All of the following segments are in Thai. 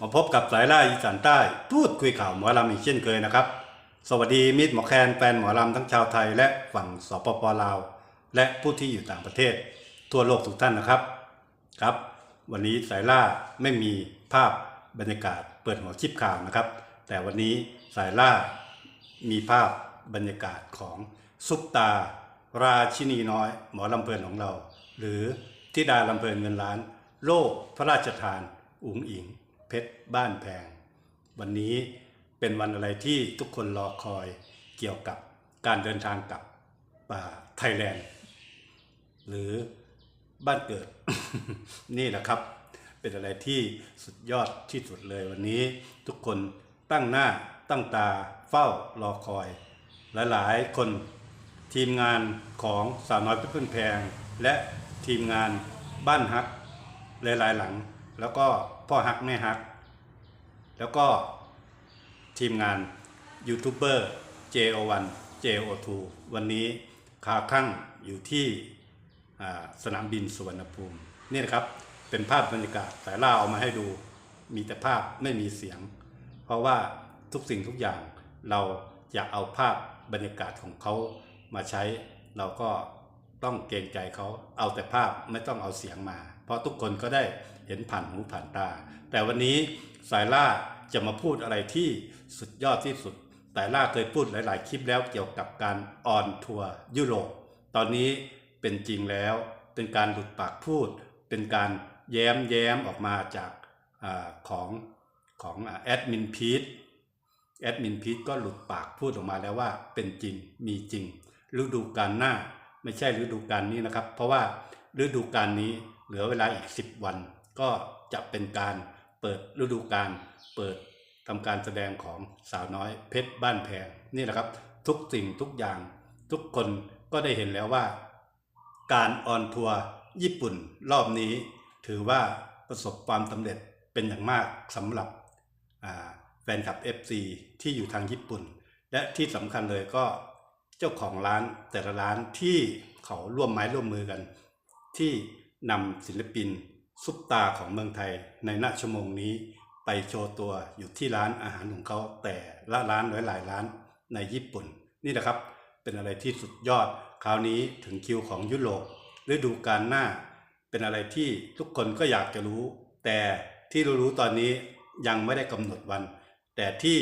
มาพบกับสายล่าอีสานใต้ พูดคุยข่าวหมอลำอีกเช่นเคยนะครับ สวัสดีมิตรหมอแคนแฟนหมอลำทั้งชาวไทย และฝั่งสปปลาว และผู้ที่อยู่ต่างประเทศ ทั่วโลกทุกท่านนะครับครับ วันนี้สายล่าไม่มีภาพบรรยากาศเปิดหัวคลิปข่าวนะครับ แต่วันนี้สายล่ามีภาพบรรยากาศของซุปตา ราชินีน้อย หมอลำเพลินของเรา หรือทิดาลำเพลินเงินล้าน โล่พระราชทานอุ๋งอิง เพชรบ้านแพง วันนี้เป็นวันอะไรที่ทุกคนรอคอยเกี่ยวกับการเดินทางกลับป่าไทยแลนด์ หรือบ้านเกิด นี่แหละครับ เป็นอะไรที่สุดยอดที่สุดเลยวันนี้ ทุกคนตั้งหน้าตั้งตาเฝ้ารอคอย หลายๆ คนทีมงานของสาวน้อยเพื่อนแพง และทีมงานบ้านฮักหลายๆหลัง แล้วก็พ่อฮักแม่ฮัก แล้วก็ทีมงานยูทูบเบอร์ JO1 JO2 วันนี้ขาข้างอยู่ที่สนามบินสุวรรณภูมินี่นะครับเป็นภาพบรรยากาศสายล่าเอามาให้ดู มีแต่ภาพไม่มีเสียง เพราะว่าทุกสิ่งทุกอย่างเราอยากเอาภาพบรรยากาศของเขามาใช้ เราก็ต้องเกรงใจเขาเอาแต่ภาพไม่ต้องเอาเสียงมา เพราะทุกคนก็ได้ เห็นผ่านหูผ่านตา แต่วันนี้สายล่าจะมาพูดอะไรที่สุดยอดที่สุดแต่ล่าเคยพูดหลาย ๆ คลิปแล้วเกี่ยวกับการออนทัวร์ยุโรป ตอนนี้เป็นจริงแล้ว เป็นการหลุดปากพูด เป็นการแย้มแย้มออกมาจากอของของแอดมินพีทแอดมินพีทก็หลุดปากพูดออกมาแล้วว่าเป็นจริงมีจริง ฤดูกาลหน้าไม่ใช่ฤดูกาลนี้นะครับ เพราะว่าฤดูกาลนี้เหลือเวลาอีก 10 วัน ก็จะเป็นการเปิดฤดูกาลเปิดทำการแสดงของสาวน้อยเพชรบ้านแพงนี่แหละครับ ทุกสิ่งทุกอย่างทุกคนก็ได้เห็นแล้วว่า การออนทัวร์ญี่ปุ่นรอบนี้ ถือว่าประสบความสำเร็จเป็นอย่างมากสำหรับแฟนคลับ FC ที่อยู่ทางญี่ปุ่น และที่สำคัญเลยก็เจ้าของร้านแต่ละร้านที่เขาร่วมไม้ร่วมมือกัน ที่นำศิลปิน ซุปตาของเมืองไทยในณชั่วโมงนี้ไปโชว์ตัวอยู่ที่ร้านอาหารของเขาแต่ละร้านหลายหลายร้านในญี่ปุ่น นี่แหละครับเป็นอะไรที่สุดยอดคราวนี้ถึงคิวของยุโรปฤดูกาลหน้า เป็นอะไรที่ทุกคนก็อยากจะรู้ แต่ที่รู้ๆตอนนี้ยังไม่ได้กำหนดวัน แต่ที่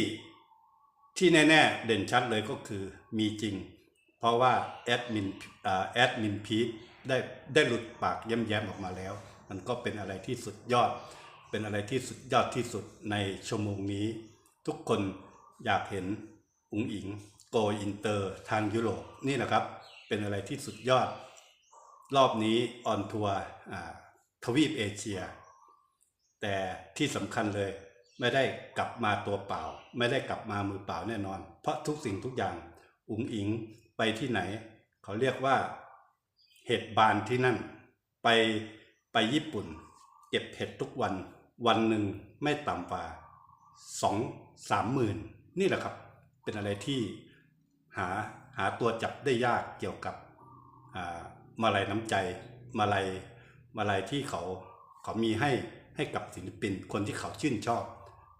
ที่แน่ๆเด่นชัดเลยก็คือมีจริง เพราะว่าแอดมินแอดมินพีทได้ได้หลุดปากแย้มๆออกมาแล้ว มันก็เป็นอะไรที่สุดยอด เป็นอะไรที่สุดยอดที่สุดในชั่วโมงนี้ ทุกคนอยากเห็นอุ๋งอิงโกอินเตอร์ทางยุโรปนี่นะครับ เป็นอะไรที่สุดยอด รอบนี้ออนทัวร์ทวีปเอเชีย แต่ที่สำคัญเลยไม่ได้กลับมาตัวเปล่า ไม่ได้กลับมามือเปล่าแน่นอน เพราะทุกสิ่งทุกอย่างอุ๋งอิงไปที่ไหน เขาเรียกว่าเห็ดบานที่นั่น ไป ไปญี่ปุ่น เก็บเห็ดทุกวัน วันหนึ่งไม่ต่ำกว่าสองสามหมื่นนี่แหละครับ เป็นอะไรที่หาหาตัวจับได้ยากเกี่ยวกับอ่ามาลัยน้ำใจ มาลัยมาลัยที่เขาเขามีให้ให้กับศิลปินคนที่เขาชื่นชอบ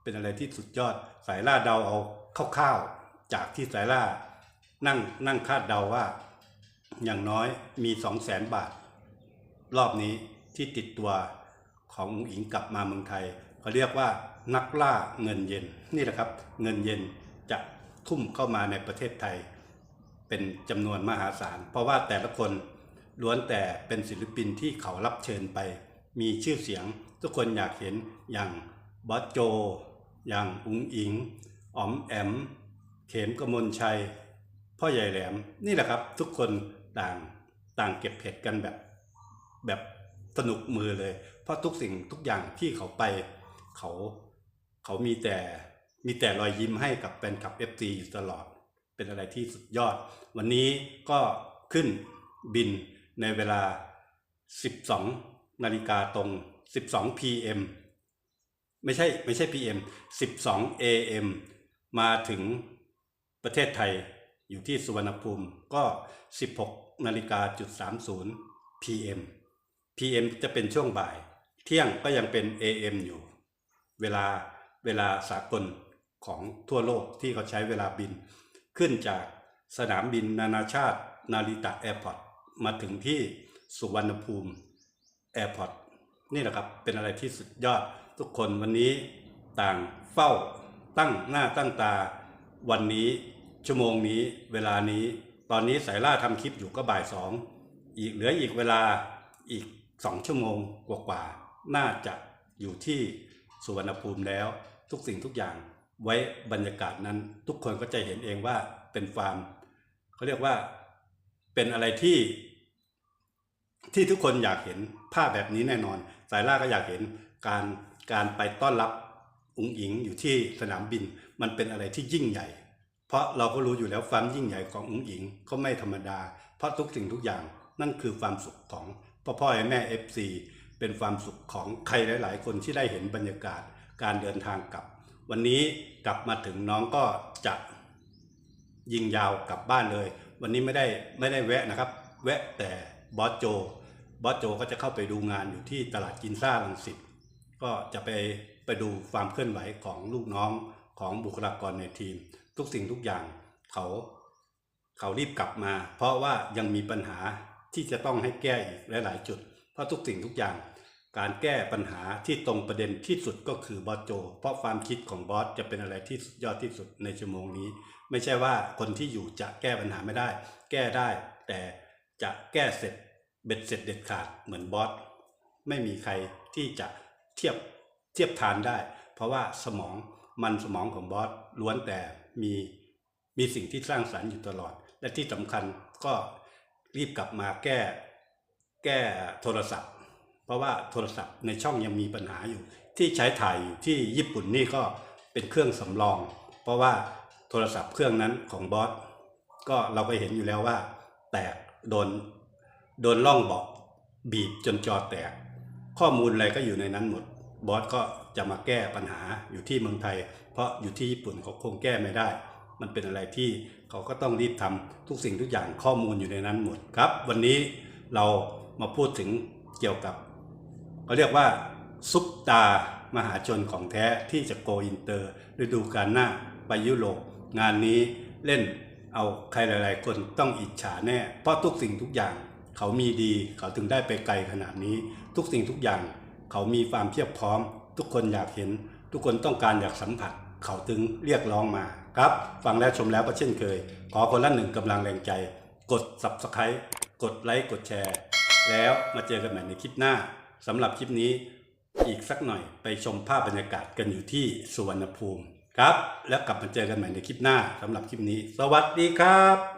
เป็นอะไรที่สุดยอดสายล่าเดาเอาคร่าวๆจากที่สายล่านั่งนั่งคาดเดาว่า อย่างน้อยมีสองแสนบาท รอบนี้ ที่ติดตัวของอุ๋งอิงกลับมาเมืองไทยเขาเรียกว่านักล่าเงินเย็นนี่แหละครับ เงินเย็นจะทุ่มเข้ามาในประเทศไทย เป็นจำนวนมหาศาล เพราะว่าแต่ละคนล้วนแต่เป็นศิลปินที่เขารับเชิญไป มีชื่อเสียง ทุกคนอยากเห็นอย่างบอสโจ อย่างอุ๋งอิงอ๋อมแอม เขมกมลชัย พ่อใหญ่แหลมนี่แหละครับ ทุกคนต่างต่างเก็บเผ็ดกันแบบแบบ สนุกมือเลย เพราะทุกสิ่งทุกอย่างที่เขาไปเขาเขามีแต่มีแต่รอยยิ้มให้กับแฟนคลับ FC อยู่ตลอด เป็นอะไรที่สุดยอด วันนี้ก็ขึ้นบินในเวลา 12 นาฬิกาตรง 12 PM ไม่ใช่ไม่ใช่ PM 12 AM มาถึงประเทศไทยอยู่ที่สุวรรณภูมิก็ 16นาฬิกาจุด30 PM PM จะเป็นช่วงบ่าย เที่ยงก็ยังเป็น AM อยู่ เวลาเวลาสากลของทั่วโลกที่เขาใช้เวลาบิน ขึ้นจากสนามบินนานาชาติ นาริตะแอร์พอร์ตมาถึงที่สุวรรณภูมิแอร์พอร์ตนี่แหละครับเป็นอะไรที่สุดยอดทุกคนวันนี้ต่างเฝ้าตั้งหน้าตั้งตา วันนี้ชั่วโมงนี้เวลานี้ ตอนนี้สายล่าทำคลิปอยู่ก็บ่ายสองอีกเหลืออีกเวลาอีก สองชั่วโมงกว่าๆน่าจะอยู่ที่สุวรรณภูมิแล้ว ทุกสิ่งทุกอย่างไว้บรรยากาศนั้น ทุกคนก็จะเห็นเองว่าเป็นฟาร์มเขาเรียกว่าเป็นอะไรที่ที่ทุกคนอยากเห็นภาพแบบนี้แน่นอน สายล่าก็อยากเห็นการการไปต้อนรับอุงอิงอยู่ที่สนามบิน มันเป็นอะไรที่ยิ่งใหญ่ เพราะเราก็รู้อยู่แล้วความยิ่งใหญ่ของอุงอิงก็ไม่ธรรมดา เพราะทุกสิ่งทุกอย่างนั่นคือความสุขของ พ่อพ่อแม่เอฟซีเป็นความสุขของใครหลาย ๆ คนที่ได้เห็นบรรยากาศการเดินทางกลับ วันนี้กลับมาถึงน้องก็จะยิงยาวกลับบ้านเลย วันนี้ไม่ได้ไม่ได้แวะนะครับ แวะแต่บอสโจบอสโจก็จะเข้าไปดูงานอยู่ที่ตลาดกินซ่าลังสิตก็จะไปไปดูความเคลื่อนไหวของลูกน้องของบุคลากรในทีม ทุกสิ่งทุกอย่างเขา เขารีบกลับมา เพราะว่ายังมีปัญหา ที่จะต้องให้แก้อีกหลาย ๆ จุด เพราะทุกสิ่งทุกอย่าง การแก้ปัญหาที่ตรงประเด็นที่สุดก็คือบอสโจ เพราะความคิดของบอสจะเป็นอะไรที่สุดยอดที่สุดในชั่วโมงนี้ ไม่ใช่ว่าคนที่อยู่จะแก้ปัญหาไม่ได้ แก้ได้ แต่จะแก้เสร็จเบ็ดเสร็จเด็ดขาดเหมือนบอสไม่มีใครที่จะเทียบเทียบทานได้ เพราะว่าสมองมันสมองของบอสล้วนแต่มีมีสิ่งที่สร้างสรรค์อยู่ตลอด และที่สำคัญก็ รีบกลับมาแก้แก้โทรศัพท์ เพราะว่าโทรศัพท์ในช่องยังมีปัญหาอยู่ ที่ใช้ถ่ายอยู่ที่ญี่ปุ่นนี่ก็เป็นเครื่องสำรอง เพราะว่าโทรศัพท์เครื่องนั้นของบอสก็เราก็เห็นอยู่แล้วว่า แตกโดนโดนล่องบาะบีบจนจอแตก ข้อมูลอะไรก็อยู่ในนั้นหมดบอสก็จะมาแก้ปัญหาอยู่ที่เมืองไทย เพราะอยู่ที่ญี่ปุ่นเขาคงแก้ไม่ได้ มันเป็นอะไรที่เขาก็ต้องรีบทำทุกสิ่งทุกอย่างข้อมูลอยู่ในนั้นหมดครับ วันนี้เรามาพูดถึงเกี่ยวกับเขาเรียกว่าซุปตามหาชนของแท้ที่จะโกอินเตอร์ฤดูกาลหน้าไปยุโรปงานนี้เล่นเอาใครหลาย ๆ คนต้องอิจฉาแน่ เพราะทุกสิ่งทุกอย่างเขามีดี เขาถึงได้ไปไกลขนาดนี้ ทุกสิ่งทุกอย่าง เขามีความเพียบพร้อม ทุกคนอยากเห็น ทุกคนต้องการอยากสัมผัส เขาถึงเรียกร้องมา ครับ ฟังแล้วชมแล้วก็เช่นเคย ขอคนละหนึ่งกำลังแรงใจ กด subscribe กดไลค์กดแชร์ แล้วมาเจอกันใหม่ในคลิปหน้าสำหรับคลิปนี้อีกสักหน่อยไปชมภาพบรรยากาศกันอยู่ที่สุวรรณภูมิครับ แล้วกลับมาเจอกันใหม่ในคลิปหน้าสำหรับคลิปนี้ สวัสดีครับ